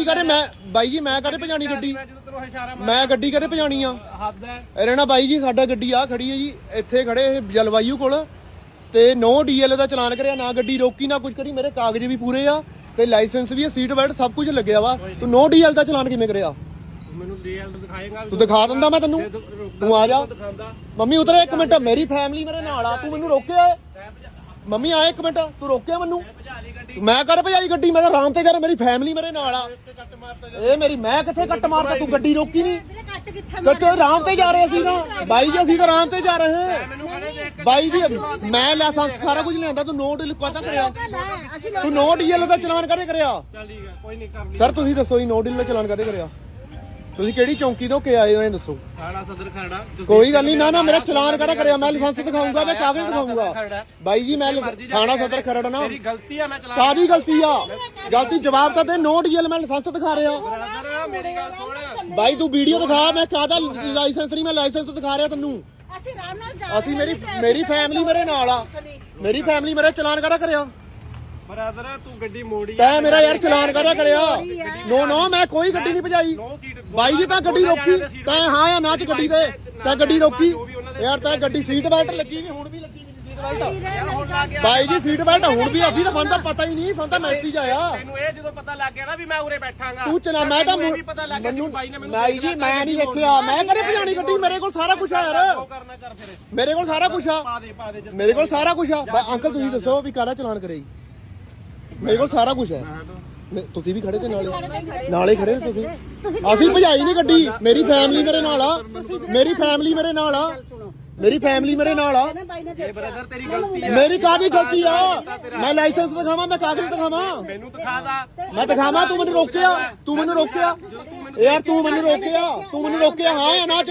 ਭਜਾਈ ਕਰੇ ਮੈਂ ਬਾਈ ਜੀ ਮੈਂ ਕਰੇ ਭਜਾਣੀ ਗੱਡੀ? ਮੈਂ ਜਦੋਂ ਤੈਨੂੰ ਇਸ਼ਾਰਾ ਮੈਂ ਗੱਡੀ ਕਰੇ ਭਜਾਣੀ ਆ? ਹੱਦ ਹੈ ਇਹ ਬਾਈ ਜੀ ਸਾਡਾ ਗੱਡੀ ਆ ਖੜੀ ਹੈ ਜੀ ਇੱਥੇ ਖੜੇ ਇਹ ਜਲਵਾਯੂ ਕੋਲ। ਤੇ ਨੋ ਡੀਐਲ ਦਾ ਚਲਾਨ ਕਰਿਆ ਨਾ ਗੱਡੀ ਰੋਕੀ ਨਾ ਕੁਝ ਕਰੀ ਮੇਰੇ ਕਾਗਜ਼ ਵੀ ਪੂਰੇ ਆ। ਤੇ ਲਾਇਸੈਂਸ ਵੀ ਹੈ ਸੀਟ ਬੈਲਟ ਸਭ ਕੁਝ ਲੱਗਿਆ ਵਾ। ਤੂੰ ਨੋ ਡੀਐਲ ਦਾ ਚਲਾਨ ਕਿਵੇਂ ਕਰਿਆ? ਤੂੰ ਮੈਨੂੰ ਡੀਐਲ ਦਿਖਾਏਗਾ। ਤੂੰ ਦਿਖਾ ਦਿੰਦਾ ਮੈਂ ਤੈਨੂੰ? ਤੂੰ ਆ ਜਾ। ਮੰਮੀ ਉਤਰ ਇੱਕ ਮਿੰਟ ਮੇਰੀ ਫੈਮਿਲੀ ਮੇਰੇ ਨਾਲ ਆ ਤੂੰ ਮੈਨੂੰ ਰੋਕਿਆ? ਮੰਮੀ ਆ ਇੱਕ ਮਿੰਟ ਤੂੰ ਰੋਕਿਆ ਮੈਨੂੰ? ਭਜਾ ਮੈਂ ਕਰ ਭਜਾਈ ਗੱਡੀ ਮੈਂ ਤਾਂ ਆਰਾਮ ਤੇ ਕਰ ਮੇਰੀ ਫੈਮਿਲੀ ਮੇਰੇ ਨਾਲ ਆ। ਮਾਰਤਾ ਇਹ ਮੇਰੀ ਮੈਂ ਕਿੱਥੇ ਕੱਟ ਮਾਰਦਾ ਤੂੰ ਗੱਡੀ ਰੋਕੀ ਨਹੀਂ ਕੱਟ ਕਿੱਥੇ ਕੱਟ ਆਰਾਮ ਤੇ ਜਾ ਰਹੇ ਸੀ ਨਾ ਬਾਈ ਜੀ ਅਸੀਂ ਤਾਂ ਆਰਾਮ ਤੇ ਜਾ ਰਹੇ ਹਾਂ। ਬਾਈ ਜੀ ਮੈਂ ਲਾਇਸੈਂਸ ਸਾਰਾ ਕੁਝ ਲਿਆਂਦਾ ਤੂੰ ਨੋਟ ਲਿਖਵਾਤਾ ਕਰਿਆ। ਤੂੰ ਨੋ ਡੀਐਲ ਦਾ ਚਲਾਨ ਕਰੇ ਕਰਿਆ? ਚੱਲ ਠੀਕ ਹੈ ਕੋਈ ਨਹੀਂ ਕਰ ਲਈ ਸਰ ਤੁਸੀਂ ਦੱਸੋ ਜੀ ਨੋ ਡੀਐਲ ਦਾ ਚਲਾਨ ਕਰੇ ਕਰਿਆ? ਤੁਸੀਂ ਕਿਹੜੀ ਚੌਂਕੀ ਤੋਂ ਕੇ ਆਏ ਹੋ ਇਹ ਦੱਸੋ। ਥਾਣਾ ਸਦਰ ਖਰੜਾ ਕੋਈ ਗੱਲ ਨਹੀਂ ਨਾ ਨਾ ਮੇਰਾ ਚਲਾਨ ਕਰਾ ਕਰਿਆ? ਮੈਂ ਲਾਇਸੈਂਸ ਦਿਖਾਉਂਗਾ ਮੈਂ ਕਾਗਜ਼ ਦਿਖਾਉਂਗਾ ਬਾਈ ਜੀ ਮੈਂ ਥਾਣਾ ਸਦਰ ਖਰੜ ਨਾ। ਤੇਰੀ ਗਲਤੀ ਆ ਮੈਂ ਚਲਾ ਕਾਦੀ ਗਲਤੀ ਆ? ਗਲਤੀ ਜਵਾਬ ਤਾਂ ਦੇ ਨੋ ਡੀਐਲ ਮੈਂ ਲਾਇਸੈਂਸ ਦਿਖਾ ਰਿਹਾ। ਬ੍ਰਦਰ ਮੇਰੀ ਗੱਲ ਸੁਣ। ਬਾਈ ਤੂੰ ਵੀਡੀਓ ਦਿਖਾ ਮੈਂ ਕਾਹਦਾ ਲਾਇਸੈਂਸ ਨਹੀਂ ਮੈਂ ਲਾਇਸੈਂਸ ਦਿਖਾ ਰਿਹਾ ਤੈਨੂੰ। ਅਸੀਂ ਆਰਾਮ ਨਾਲ ਜਾ ਅਸੀਂ ਮੇਰੀ ਮੇਰੀ ਫੈਮਿਲੀ ਮੇਰੇ ਨਾਲ ਆ। ਮੇਰੀ ਫੈਮਿਲੀ ਮੇਰੇ ਚਲਾਨ ਕਰਾ ਕਰਿਆ? ਬ੍ਰਦਰ ਤੂੰ ਗੱਡੀ ਮੋੜੀ ਤੈਂ ਮੇਰਾ ਯਾਰ ਚਲਾਨ ਕਰਾ ਕਰਿਆ ਨੋ ਨੋ ਮੈਂ ਕੋਈ ਗੱਡੀ ਨਹੀਂ ਭਜਾਈ। ਬਾਈ ਜੀ ਤਾਂ ਗੱਡੀ ਰੋਕੀ। ਤੈਂ ਹਾਂ ਜਾਂ ਨਾ ਚ ਗੱਡੀ ਤੇ ਤੈਂ ਗੱਡੀ ਰੋਕੀ। ਯਾਰ ਤੈਂ ਗੱਡੀ ਸੀਟ ਬੈਲਟ ਲੱਗੀ ਵੀ ਹੁਣ ਵੀ ਲੱਗੀ ਵੀ ਸੀਟ ਬੈਲਟ। ਬਾਈ ਜੀ ਸੀਟ ਬੈਲਟ ਹੁਣ ਵੀ ਅਸੀਂ ਤਾਂ ਸਾਨੂੰ ਤਾਂ ਪਤਾ ਹੀ ਨਹੀਂ ਸਾਨੂੰ ਤਾਂ ਮੈਸੇਜ ਆਇਆ। ਤੈਨੂੰ ਇਹ ਜਦੋਂ ਪਤਾ ਲੱਗ ਗਿਆ ਨਾ ਵੀ ਮੈਂ ਉਰੇ ਬੈਠਾਂਗਾ। ਤੂੰ ਚਲਾ ਮੈਂ ਤਾਂ ਇਹ ਵੀ ਪਤਾ ਲੱਗ ਗਿਆ ਮੈਨੂੰ ਬਾਈ ਨੇ ਮੈਨੂੰ ਬਾਈ ਜੀ ਮੈਂ ਨਹੀਂ ਦੇਖਿਆ। ਮੈਂ ਕਦੇ ਭਜਾਣੀ ਗੱਡੀ? ਮੇਰੇ ਕੋਲ ਸਾਰਾ ਕੁਝ ਆ ਯਾਰ। ਉਹ ਕਰਨਾ ਕਰ ਫਿਰ। ਮੇਰੇ ਕੋਲ ਸਾਰਾ ਕੁਝ ਆ। ਮੇਰੇ ਕੋਲ ਸਾਰਾ ਕੁਝ ਆ। ਅੰਕਲ ਤੁਸੀਂ ਦੱਸੋ ਵੀ ਕਾਹਦਾ ਚਲਾਨ ਕਰੇ ਜੀ ਮੇਰੇ ਕੋਲ ਸਾਰਾ ਕੁਝ ਹੈ। ਮੈਂ- ਤੁਸੀਂ ਵੀ ਖੜੇ ਤੇ ਨਾਲੇ ਨਾਲੇ ਖੜੇ ਤੇ ਤੁਸੀਂ। ਅਸੀਂ ਭਜਾਈ ਨਹੀਂ ਗੱਡੀ। ਮੇਰੀ ਫੈਮਿਲੀ ਮੇਰੇ ਨਾਲ ਆ। ਮੇਰੀ ਫੈਮਿਲੀ ਮੇਰੇ ਨਾਲ ਆ। ਮੇਰੀ ਫੈਮਿਲੀ ਮੇਰੇ ਨਾਲ ਆ। ਬਾਈ ਨੇ ਇਹ ਬ੍ਰਦਰ ਤੇਰੀ ਗਲਤੀ ਆ। ਮੇਰੀ ਕਾਹਦੀ ਗਲਤੀ ਆ ਮੈਂ ਲਾਇਸੈਂਸ ਦਿਖਾਵਾਂ ਮੈਂ ਕਾਗਜ਼ ਦਿਖਾਵਾਂ। ਮੈਨੂੰ ਦਿਖਾ ਦਾ। ਮੈਂ ਦਿਖਾਵਾਂ ਤੂੰ ਮੈਨੂੰ ਰੋਕਿਆ। ਤੂੰ ਮੈਨੂੰ ਰੋਕਿਆ। ਯਾਰ ਤੂੰ ਮੈਨੂੰ ਰੋਕਿਆ। ਤੂੰ ਮੈਨੂੰ ਰੋਕਿਆ। ਹਾਂ ਜਾਂ ਨਾ